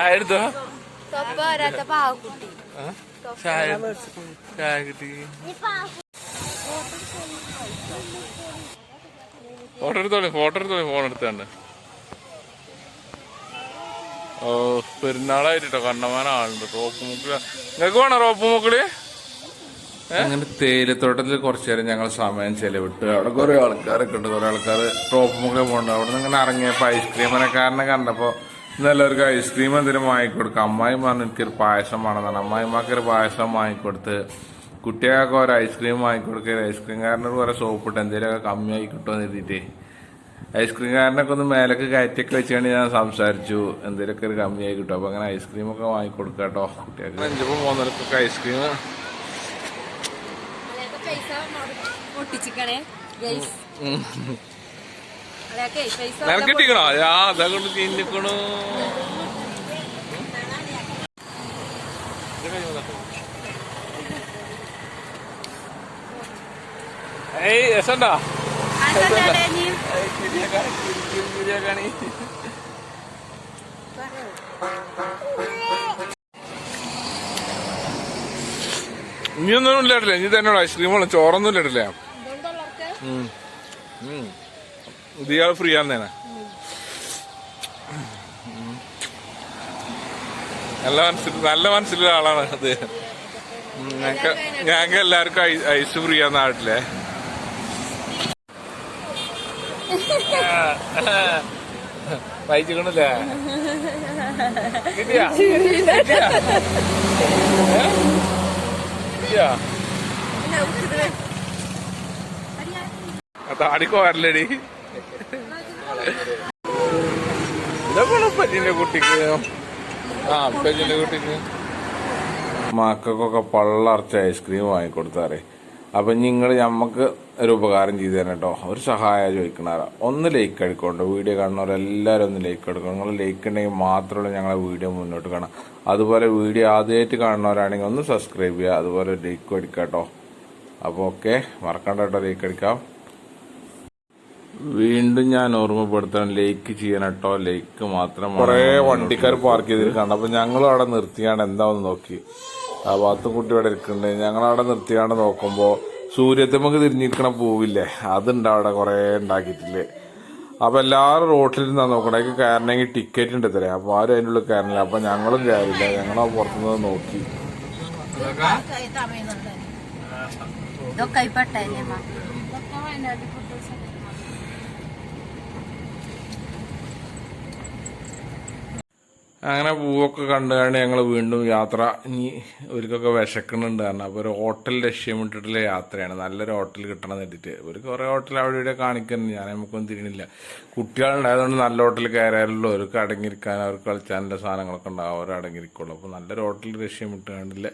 ചായ എടുത്തോ? ചായ ചായ കിട്ടി. ഫോട്ടോ എടുത്തോളി ഫോട്ടോ എടുത്തോളി ഫോൺ എടുത്താണ് ഓ പെരുന്നാളായിട്ടോ കണ്ണമാന ആളുണ്ട് റോപ്പ് മുക്കിൽ. നിങ്ങക്ക് വേണോ റോപ്പ് മുക്കിൽ? അങ്ങനെ തേയിലത്തോട്ടത്തിൽ കുറച്ചു നേരം ഞങ്ങൾ സമയം ചെലവിട്ട്. അവിടെ കുറെ ആൾക്കാരൊക്കെ ഉണ്ട്. കുറെ ആൾക്കാർ റോപ്പ് മുക്കിൽ പോകുന്നുണ്ട് അവിടെ നിന്ന് ഇങ്ങനെ ഇറങ്ങിയപ്പോൾ ഐസ്ക്രീമിനെക്കാരനെ കണ്ടപ്പോൾ എല്ലാവർക്കും ഐസ്ക്രീം എന്തെങ്കിലും വാങ്ങിക്കൊടുക്കാം. അമ്മായി പറഞ്ഞു എനിക്കൊരു പായസം വേണമെന്നാണ്. അമ്മായിമാർക്ക് ഒരു പായസം വാങ്ങിക്കൊടുത്ത് കുട്ടികൾക്ക് ഒരു ഐസ്ക്രീം വാങ്ങിക്കൊടുക്കുക. ഐസ്ക്രീംകാരനോട് കുറെ സോപ്പിട്ട് എന്തെങ്കിലുമൊക്കെ കമ്മിയായി കിട്ടുമെന്ന് എഴുതിയിട്ടേ ഐസ്ക്രീംകാരനൊക്കെ ഒന്ന് മേലൊക്കെ കയറ്റിയൊക്കെ വെച്ചുകൊണ്ട് ഞാൻ സംസാരിച്ചു. എന്തെങ്കിലുമൊക്കെ ഒരു കമ്മിയായി കിട്ടും. അപ്പൊ അങ്ങനെ ഐസ്ക്രീം ഒക്കെ വാങ്ങിക്കൊടുക്കാം കേട്ടോ കുട്ടികൾക്ക്. അഞ്ചപ്പോൾ മൂന്നരക്കൊക്കെ ഐസ്ക്രീം. പൈസ ഇനി ആ അതാ കൊണ്ട് തിന്നിക്കണു ഏയ് രസണ്ടാ? അതെന്താ നീ നീ ഒന്നും ഇല്ലട്ടില്ലേ? നീ തന്നെ ഐസ്ക്രീം ഉള്ള ചോറൊന്നും ഇല്ലട്ടില്ലേ? ഇയാൾ ഫ്രീ ആണെന്നേനെ നല്ല മനസ്സിൽ നല്ല മനസ്സിലുള്ള ആളാണ് അത്. ഞങ്ങൾക്ക് ഞങ്ങക്ക് ഞങ്ങൾക്ക് എല്ലാവർക്കും ഐസ് ഫ്രീ ആണ് നാട്ടിലെ. വായിച്ചിക്കണില്ലേ കിട്ടിയാ? കിട്ടിയാ? താടിക്ക് വരലടി ആ മക്കൾക്കൊക്കെ പള്ളർച്ച ഐസ്ക്രീം വാങ്ങിക്കൊടുത്താറേ അപ്പൊ നിങ്ങൾ ഞമ്മക്ക് ഒരു ഉപകാരം ചെയ്തു തരണം കേട്ടോ. ഒരു സഹായം ചോദിക്കണാറ ഒന്ന് ലൈക്ക് അടിക്കോട്ടോ വീഡിയോ കാണുന്നവരെല്ലാവരും ഒന്ന് ലൈക്ക് എടുക്കണം നിങ്ങൾ ലൈക്ക് ഉണ്ടെങ്കിൽ മാത്രമേ ഞങ്ങളെ വീഡിയോ മുന്നോട്ട് കാണാം അതുപോലെ വീഡിയോ ആദ്യമായിട്ട് കാണുന്നവരാണെങ്കിൽ ഒന്ന് സബ്സ്ക്രൈബ് ചെയ്യുക. അതുപോലെ ലൈക്ക് അടിക്കാം കേട്ടോ അപ്പോൾ ഓക്കെ മറക്കണ്ട കേട്ടോ ലൈക്ക് അടിക്കാം. വീണ്ടും ഞാൻ ഓർമ്മപ്പെടുത്താൻ ലേക്ക് ചെയ്യണം കേട്ടോ. ലേക്ക് മാത്രം കുറെ വണ്ടിക്കാർ പാർക്ക് ചെയ്തിരിക്കാണ്ട് അപ്പൊ ഞങ്ങൾ അവിടെ നിർത്തിയാണ്. എന്താന്ന് നോക്കി. ആ ഭാഗത്ത് കുട്ടി ഇവിടെ ഇരിക്കുന്നുണ്ട്. ഞങ്ങൾ അവിടെ നിർത്തിയാണ് നോക്കുമ്പോ സൂര്യത്തമ്മക്ക് തിരിഞ്ഞിരിക്കണ പൂവില്ലേ? അതുണ്ട് അവിടെ കുറെ ഉണ്ടാക്കിയിട്ടില്ലേ? അപ്പൊ എല്ലാവരും റോട്ടിലിരുന്നാ നോക്കണേ. കയറണമെങ്കിൽ ടിക്കറ്റ് ഉണ്ട് തരാം അപ്പൊ ആരും അതിന്റെ ഉള്ളിൽ കയറില്ല അപ്പൊ ഞങ്ങളും കയറില്ല ഞങ്ങൾ പുറത്തുനിന്ന് നോക്കി. ഇതൊക്കെ അങ്ങനെ പൂവൊക്കെ കണ്ടു കണ്ട് ഞങ്ങൾ വീണ്ടും യാത്ര. ഇനി ഒരുക്കൊക്കെ വിശക്കുന്നുണ്ട് കാരണം അപ്പോൾ ഒരു ഹോട്ടൽ ലക്ഷ്യമിട്ടിട്ടുള്ള യാത്രയാണ്. നല്ലൊരു ഹോട്ടൽ കിട്ടണം എന്ന് ഒരു കുറേ ഹോട്ടൽ അവിടെ ഇവിടെ കാണിക്കുന്നുണ്ട്. ഞാൻ നമുക്കൊന്നും തിരിയണില്ല കുട്ടികളുണ്ടായതുകൊണ്ട് നല്ല ഹോട്ടൽ കയറാറുള്ളൂ അവർക്ക് അടങ്ങിയിരിക്കാൻ അവർക്ക് കളിച്ചാനുള്ള സാധനങ്ങളൊക്കെ ഉണ്ടാവും. അവർ അടങ്ങിയിരിക്കുള്ളൂ. അപ്പോൾ നല്ലൊരു ഹോട്ടൽ ലക്ഷ്യമിട്ട് കണ്ടില്ല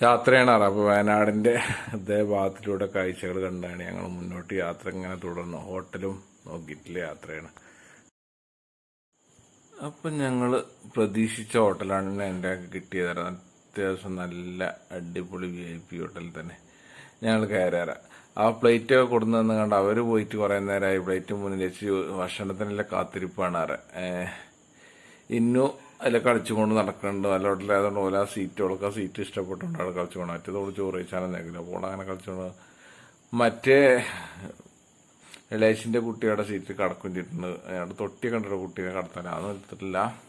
യാത്രയാണ് അപ്പോൾ വയനാടിന്റെ ഇതേ ഭാഗത്തിലൂടെ കാഴ്ചകൾ കണ്ടാണ് ഞങ്ങൾ മുന്നോട്ട് യാത്ര ഇങ്ങനെ തുടർന്നു. ഹോട്ടലും നോക്കിയിട്ടുള്ള യാത്രയാണ്. അപ്പം ഞങ്ങൾ പ്രതീക്ഷിച്ച ഹോട്ടലാണ് എന്റെ കിട്ടിയത്. അത്യാവശ്യം നല്ല അടിപൊളി വി ഐ പി ഹോട്ടൽ തന്നെ. ഞങ്ങൾ കയറാറ. ആ പ്ലേറ്റ് ഒക്കെ കൊടുന്നു കണ്ട് അവർ പോയിട്ട് കുറേ നേരമായി പ്ലേറ്റ് മുന്നിൽ വെച്ച് ഭക്ഷണത്തിനെല്ലാം കാത്തിരിപ്പാണ് ആറ്. ഇന്നു അതിൽ കളിച്ചുകൊണ്ട് നടക്കുന്നുണ്ട് നല്ല ഹോട്ടലായതുകൊണ്ട് ഓല സീറ്റുകളൊക്കെ ആ സീറ്റ് ഇഷ്ടപ്പെട്ടുകൊണ്ട് അവിടെ കളിച്ചുകൊണ്ട് മറ്റേതോട് ചോറ് കഴിച്ചാലും അപ്പോൾ അങ്ങനെ കളിച്ചുകൊണ്ട് മറ്റേ ഇളേശിന്റെ കുട്ടിയുടെ സീറ്റിൽ കടക്കും ചെയ്തിട്ടുണ്ട്. അയാളുടെ തൊട്ടി കണ്ടിട്ട് കുട്ടീനെ കടത്താൻ. അതൊന്നും എടുത്തിട്ടില്ല.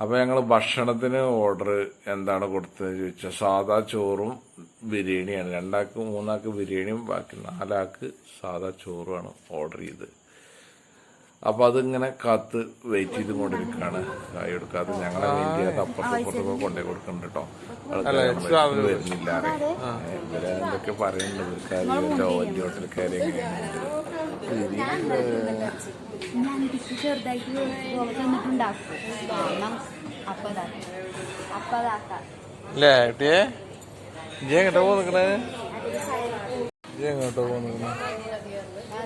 അപ്പൊ ഞങ്ങൾ ഭക്ഷണത്തിന് ഓർഡർ എന്താണ് കൊടുത്തത് ചോദിച്ചാൽ സാദാ ചോറും ബിരിയാണിയാണ്. രണ്ടാൾക്ക് മൂന്നാൾക്ക് ബിരിയാണിയും ബാക്കി നാലാൾക്ക് സാദാ ചോറുമാണ് ഓർഡർ ചെയ്തത്. അപ്പൊ അതിങ്ങനെ കാത്ത് വെയിറ്റ് ചെയ്ത് കൊണ്ടിരിക്കുകയാണ് കായ് എടുക്കാതെ ഞങ്ങളെ അപ്പുറത്തൊക്കെ കൊണ്ടേ കൊടുക്കുന്നുണ്ട് കേട്ടോ. വരുന്നില്ല ഇവരെ എന്തൊക്കെ പറയുന്നുണ്ട്? ഇവർക്കാരും വലിയ ഹോട്ടൽ കയറി ചെറുതായിട്ട് തന്നിട്ടുണ്ടാക്കും. അപ്പതാക്കാം അപ്പതാക്കാം അല്ലേ ഏട്ടിയെ ഇജ്ജ് എങ്ങോട്ടാ പോന്നിക്കണേ? ഇജ്ജ് എങ്ങോട്ടാ പോന്നിക്കണേ?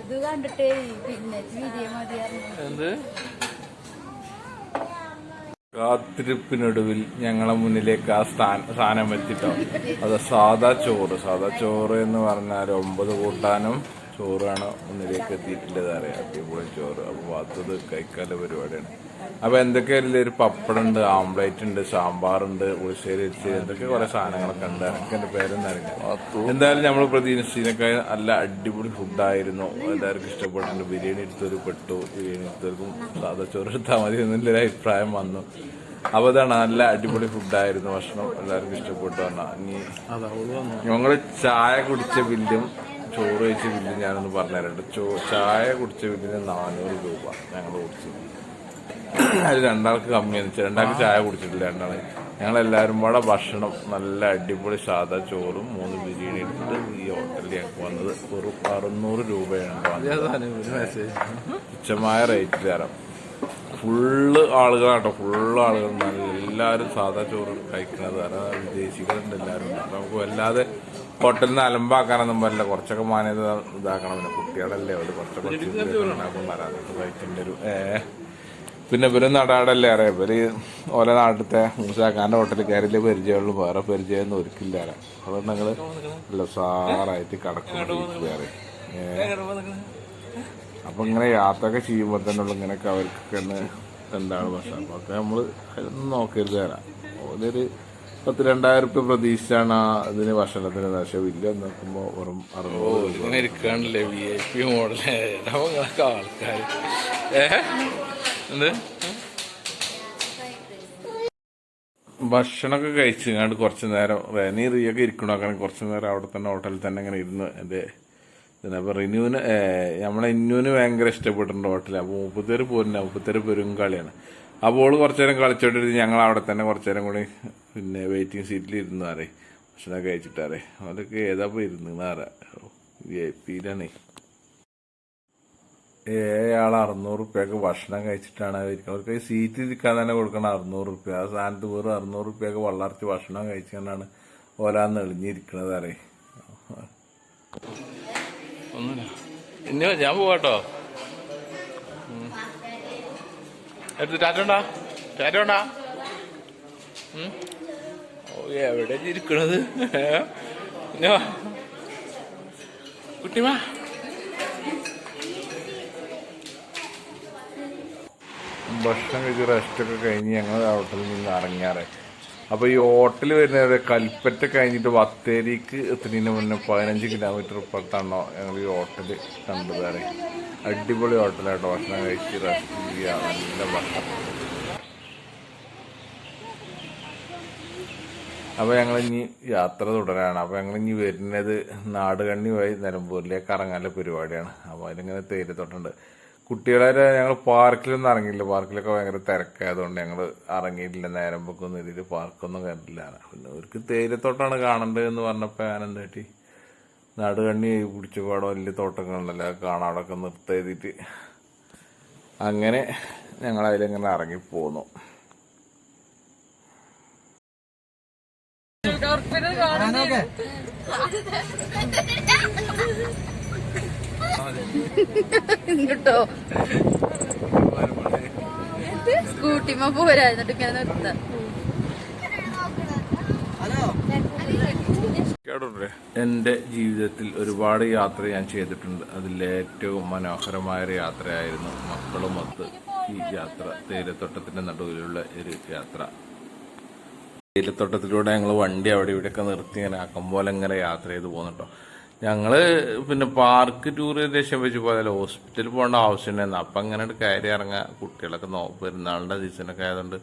അത് കണ്ടിട്ട് പിന്നെ വീഡിയോ മതിയായിരുന്നു. കാത്തിരിപ്പിനൊടുവിൽ ഞങ്ങളെ മുന്നിലേക്ക് ആ സ്ഥാന സാധനം എത്തിട്ടോ? അത് സാദാ ചോറ് സാദാ ചോറ് എന്ന് പറഞ്ഞാൽ ഒമ്പത് കൂട്ടാനും ചോറാണ് ഒന്നിലേക്ക് എത്തിയിട്ടില്ലത് അറിയാം. അടിപൊളി ചോറ്. അപ്പോൾ വാത്തത് കൈക്കാല പരിപാടിയാണ്. അപ്പോൾ എന്തൊക്കെയായാലും ഒരു പപ്പടുണ്ട് ആംപ്ലേറ്റ് ഉണ്ട് സാമ്പാറുണ്ട് ഉളിശ്ശേരി വെച്ച് എന്തൊക്കെ കുറേ സാധനങ്ങളൊക്കെ ഉണ്ട്. എനിക്ക് എന്റെ പേരൊന്നും അറിയില്ല. എന്തായാലും നമ്മൾ പ്രതീക്ഷിച്ചതിനൊക്കെ നല്ല അടിപൊളി ഫുഡായിരുന്നു എല്ലാവർക്കും ഇഷ്ടപ്പെട്ടിട്ടുണ്ട്. ബിരിയാണി എടുത്തൊരു പെട്ടു. ബിരിയാണി എടുത്തവർക്കും സാധാ ചോറ് എടുത്താൽ മതി എന്നുള്ളൊരു അഭിപ്രായം വന്നു. അപ്പോൾ അതാണ് നല്ല അടിപൊളി ഫുഡായിരുന്നു ഭക്ഷണം എല്ലാവർക്കും ഇഷ്ടപ്പെട്ടു പറഞ്ഞാൽ ഇനി ഞങ്ങൾ ചായ കുടിച്ച ബില്ലും ചോറ് കഴിച്ച ബില്ല് ഞാനൊന്ന് പറഞ്ഞുതരട്ടെ ചോ ചായ കുടിച്ച ബില്ലിന് നാനൂറ് രൂപ ഞങ്ങൾ കുടിച്ചു അത് രണ്ടാൾക്ക് കമ്മിയെന്ന് വെച്ചാൽ രണ്ടാൾക്ക് ചായ കുടിച്ചിട്ടില്ല രണ്ടാൾ ഞങ്ങൾ എല്ലാവരും കൂടെ ഭക്ഷണം നല്ല അടിപൊളി സാധാ ചോറും മൂന്ന് ബിരിയാണി എടുത്തിട്ട് ഈ ഹോട്ടലിൽ ഞങ്ങൾക്ക് വന്നത് ഒരു അറുന്നൂറ് രൂപയാണ് തുച്ഛമായ റേറ്റ് തരാം. ഫുള്ള് ആളുകളാട്ടോ ഫുള്ള് ആളുകൾ. എല്ലാവരും സാധാ ചോറ് കഴിക്കുന്നത് അതായത് വിദേശികളുണ്ട് എല്ലാവരും. നമുക്ക് വല്ലാതെ ഹോട്ടലിൽ നിന്ന് അലമ്പാക്കാനൊന്നും പറ്റില്ല. കുറച്ചൊക്കെ മാന്യത ഇതാക്കണം. പിന്നെ കുട്ടികളല്ലേ അവർ കുറച്ചൊക്കെ ഉണ്ടാക്കും. കഴിക്കേണ്ട ഒരു പിന്നെ ഇവർ നടാടല്ലേ അറിയാം. ഇവർ ഓരോ നാട്ടിലത്തെ മൂസാക്കാന്റെ ഹോട്ടലിൽ കയറിയില്ലേ പരിചയമുള്ളൂ. വേറെ പരിചയമൊന്നും ഒരുക്കില്ല അത് അതുകൊണ്ട് ഞങ്ങൾ നല്ല സാറായിട്ട് കടക്കും അപ്പൊ ഇങ്ങനെ യാത്രയൊക്കെ ചെയ്യുമ്പോൾ തന്നെ ഉള്ള ഇങ്ങനെയൊക്കെ അവർക്കൊക്കെ എന്താണ് പക്ഷെ അപ്പൊ നമ്മൾ നോക്കരുത് തരാം ഓലൊരു പത്ത് രണ്ടായിരം റുപ്യ പ്രതീക്ഷിച്ചാണ് ആ ഇതിന് ഭക്ഷണത്തിന് പക്ഷെ വില്ല നോക്കുമ്പോ വെറും അറുന്നൂറ് വി ഐ പി മോഡൽ? നമ്മളൊക്കെ ആൾക്കാർ എന്ത്? ഭക്ഷണമൊക്കെ കഴിച്ച് കണ്ട് കുറച്ച് നേരം റെനി റിയൊക്കെ ഇരിക്കണോക്കണം കുറച്ച് നേരം അവിടെ തന്നെ ഹോട്ടലിൽ തന്നെ ഇങ്ങനെ ഇരുന്ന് എന്റെ പിന്നെ അപ്പോൾ റിനുവിന് നമ്മളെ ഇന്നുവിന് ഭയങ്കര ഇഷ്ടപ്പെട്ടിട്ടുണ്ട് ഹോട്ടലിൽ അപ്പോൾ മുപ്പത്തേര് പോരുന്ന മുപ്പത്തേര് പെരുങ്കളിയാണ് അപ്പോൾ കുറച്ച് നേരം കളിച്ചോണ്ടിരുന്ന്. ഞങ്ങൾ അവിടെ തന്നെ കുറച്ച് നേരം കൂടി പിന്നെ വെയിറ്റിംഗ് സീറ്റിൽ ഇരുന്നു ആരേ ഭക്ഷണമൊക്കെ കഴിച്ചിട്ടാറേ അവരൊക്കെ ഏതാ പോയി ഇരുന്ന് വി ഐ പിയിലാണേ ഏഴാൾ അറുന്നൂറ് റുപ്യക്ക് ഭക്ഷണം കഴിച്ചിട്ടാണ് ഇരിക്കുന്നത് അവർക്ക് സീറ്റിൽ ഇരിക്കാൻ തന്നെ കൊടുക്കണം. അറുന്നൂറ് റുപ്യ. ആ സ്ഥാനത്ത് വെറും അറുന്നൂറ് റുപ്യക്ക് വള്ളർത്തി ഭക്ഷണം കഴിച്ചുകൊണ്ടാണ് ഓലാന്ന് എളിഞ്ഞിരിക്കണത് അറേ ഒന്നുമില്ല. ഇനി ഞാൻ പോവാട്ടോ. എടുത്ത് ടാറ്റണ്ടാ ടാറ്റണ്ടാ ഓ എവിടെ ഇരിക്കണത്. കുട്ടിമാ ഭക്ഷണം കഴിച്ച് റെസ്റ്റൊക്കെ കഴിഞ്ഞ് ഞങ്ങൾ ഹോട്ടലിൽ നിന്ന് ഇറങ്ങിയാറ് അപ്പോൾ ഈ ഹോട്ടൽ വരുന്നത് കൽപ്പറ്റ കഴിഞ്ഞിട്ട് ബത്തേരിക്ക് എത്തുന്നതിന് മുന്നേ പതിനഞ്ച് കിലോമീറ്റർ ഇപ്പുറത്താണോ ഞങ്ങൾ ഈ ഹോട്ടൽ കണ്ടത് അടിപൊളി ഹോട്ടലായിട്ട് ഭക്ഷണം കഴിച്ച് റെസ്റ്റ് ചെയ്യുക. നല്ല ഭക്ഷണം. അപ്പോൾ ഞങ്ങൾ ഇനി യാത്ര തുടരാണ്. അപ്പോൾ ഞങ്ങൾ ഇനി വരുന്നത് നാടുകണ്ണി വഴി നിലമ്പൂരിലേക്ക് ഇറങ്ങാനുള്ള പരിപാടിയാണ്. അപ്പോൾ അതിലിങ്ങനെ തേരിത്തോട്ടുണ്ട് കുട്ടികളെ ഞങ്ങൾ പാർക്കിലൊന്നും ഇറങ്ങിയില്ല. പാർക്കിലൊക്കെ ഭയങ്കര തിരക്കായതുകൊണ്ട് ഞങ്ങൾ ഇറങ്ങിയിട്ടില്ല. നേരം പൊക്കൊന്നും ഇതിൽ പാർക്കൊന്നും കണ്ടില്ല പിന്നെ അവർക്ക് തേയിലത്തോട്ടാണ് കാണേണ്ടത് എന്ന് പറഞ്ഞപ്പോൾ ഞാൻ എന്താ പിടിച്ച പാടം വലിയ തോട്ടങ്ങളുണ്ടല്ലോ അത് കാണാൻ അവിടെയൊക്കെ നിർത്തി അങ്ങനെ ഞങ്ങൾ അതിലിങ്ങനെ ഇറങ്ങിപ്പോന്നു കേട്ടോ സ്കൂട്ടിമ്മ പോരാ എന്നിട്ട് ഇങ്ങനെ നിർത്താം. എന്റെ ജീവിതത്തിൽ ഒരുപാട് യാത്ര ഞാൻ ചെയ്തിട്ടുണ്ട്. അതിലേറ്റവും മനോഹരമായ ഒരു യാത്രയായിരുന്നു മക്കളുമൊത്ത് ഈ യാത്ര. തേയിലത്തോട്ടത്തിന്റെ നടുവിലുള്ള ഒരു യാത്ര. തേയിലത്തോട്ടത്തിലൂടെ ഞങ്ങൾ വണ്ടി അവിടെ ഇവിടെയൊക്കെ നിർത്തി ഇങ്ങനെ ആക്കം പോലെ ഇങ്ങനെ യാത്ര ചെയ്ത് പോകുന്നുണ്ടോ ഞങ്ങൾ പിന്നെ പാർക്ക് ടൂർ ലക്ഷ്യം വെച്ച് പോയാലോ ഹോസ്പിറ്റലിൽ പോകേണ്ട ആവശ്യം ഉണ്ടായിരുന്നു അപ്പം അങ്ങനെ കയറി ഇറങ്ങുക. കുട്ടികളൊക്കെ നോ പെരുന്നാളിന്റെ സീസണൊക്കെ ആയതുകൊണ്ട്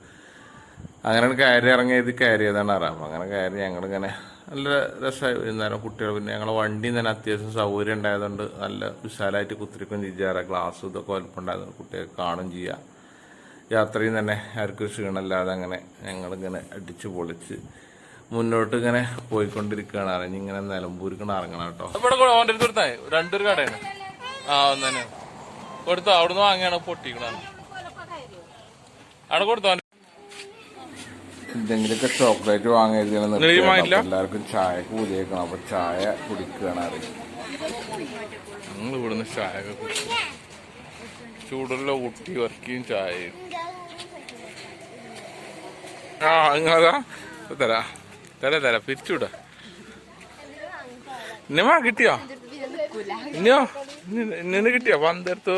അങ്ങനെ കയറി ഇറങ്ങിയത് കയറിയതാണ് അപ്പം അങ്ങനെ കയറി ഞങ്ങളിങ്ങനെ നല്ല രസമായി. വൈകുന്നേരം കുട്ടികൾ പിന്നെ ഞങ്ങളെ വണ്ടി തന്നെ അത്യാവശ്യം സൗകര്യം ഉണ്ടായതുകൊണ്ട് നല്ല വിശാലമായിട്ട് കുത്തിരിക്കും ചെയ്യാറ് ഗ്ലാസ് ഇതൊക്കെ വലുപ്പമുണ്ടായതുകൊണ്ട് കുട്ടികൾക്ക് കാണും ചെയ്യാം. യാത്രയും തന്നെ ആർക്കും ക്ഷീണമില്ലാതെ അങ്ങനെ ഞങ്ങളിങ്ങനെ അടിച്ച് പൊളിച്ച് മുന്നോട്ട് ഇങ്ങനെ പോയിക്കൊണ്ടിരിക്കുകയാണ്. അറിഞ്ഞ് ഇങ്ങനെ നിലമ്പൂരിക്കണം ഇറങ്ങണം കേട്ടോ. ഇവിടെ രണ്ടൊരു കടയാണ്. ആ ഒന്ന് കൊടുത്തോ? അവിടുന്ന് വാങ്ങിയാണ് പൊട്ടിക്കണം അവിടെ കൊടുത്തോ? എന്തെങ്കിലുമൊക്കെ ചോക്ലേറ്റ് വാങ്ങിയില്ല? എല്ലാവർക്കും ചായ കൂലിയേക്കണം അപ്പൊ ചായ കുടിക്കുകയാണ് അറിയാം ഞങ്ങൾ ഇവിടുന്ന് ചായ ചൂടുള്ള ഊട്ടി വർക്കിയും ചായയും. ആ അങ്ങാ തരാ. തരാ തര. പിരിച്ചുവിടാ. ഇന്നമാ കിട്ടിയോ? ഇന്നോ ഇന്ന കിട്ടിയോ? പന്തെടുത്തു.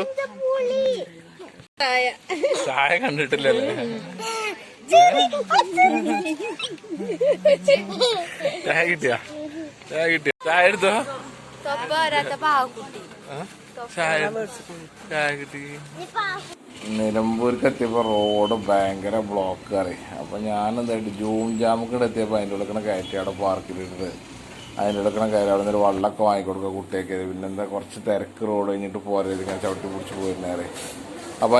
ചായ കണ്ടിട്ടില്ലല്ലേ? ചായ കിട്ടിയാ? നിലമ്പൂർക്ക് എത്തിയപ്പോ റോഡ് ഭയങ്കര ബ്ലോക്ക് അപ്പൊ ഞാൻ എന്തായിട്ട് ജൂൺ ജാമക്കടെ എത്തിയപ്പോ അതിന്റെ ഉള്ളിൽ കയറ്റി അവിടെ പാർക്കിലിട്ട് അതിന്റെ ഉള്ളിൽ കയറി അവിടെ നിന്ന് ഒരു വള്ളമൊക്കെ വാങ്ങിക്കൊടുക്കുക കുട്ടിയൊക്കെ പിന്നെന്താ? കുറച്ച് തിരക്ക് റോഡ് കഴിഞ്ഞിട്ട് പോരത് ചവിട്ടി പിടിച്ച് പോയിരുന്നേറെ അപ്പൊ